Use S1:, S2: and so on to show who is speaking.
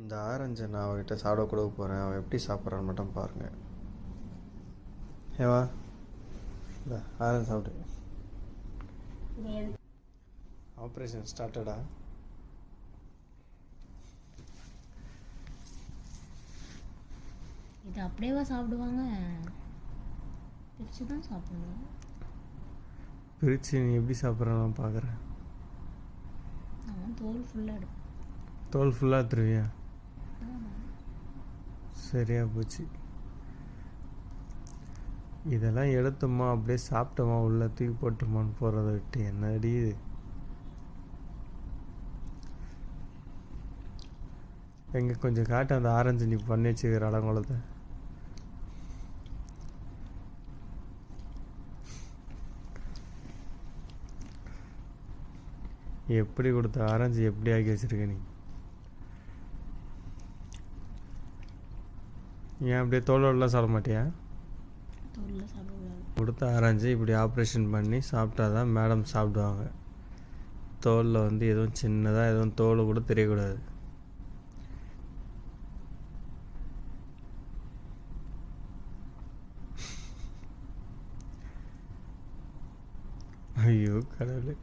S1: இந்த ஆரஞ்சை நான் அவகிட்ட சாப்பிட கொடுக்க போகிறேன் அவன் எப்படி சாப்பிட்றான்னு மட்டும் பாருங்கள் ஏவா இந்த ஆரஞ்சு சாப்பிடு. ஆப்ரேஷன் ஸ்டார்டடா
S2: இது அப்படியேவா சாப்பிடுவாங்க? பிரித்து தான் சாப்பிடணும்.
S1: பிரித்து நீ எப்படி சாப்பிட்றான்னு பார்க்குறேன்
S2: அவன் தோல் ஃபுல்லாக எடுப்பான்.
S1: தோல் ஃபுல்லாக தருவியா சரியாக போச்சு. இதெல்லாம் எடுத்தோமா அப்படியே சாப்பிட்டோமா உள்ள தூக்கி போட்டோமான்னு போகிறத விட்டு என்ன அடி இது கொஞ்சம் காட்டு அந்த ஆரஞ்சு நீ பண்ணி வச்சுக்கிற அடங்குளத்தை எப்படி கொடுத்த ஆரஞ்சு எப்படி ஆக்கி வச்சிருக்க நீ? ஏன் அப்படியே தோலோடலாம் சாப்பிட மாட்டியா? கொடுத்த ஆரஞ்சு இப்படி ஆப்ரேஷன் பண்ணி சாப்பிட்டா தான் மேடம் சாப்பிடுவாங்க. தோலில் வந்து எதுவும் சின்னதாக எதுவும் தோல் கூட தெரியக்கூடாது. ஐயோ கடவுளே.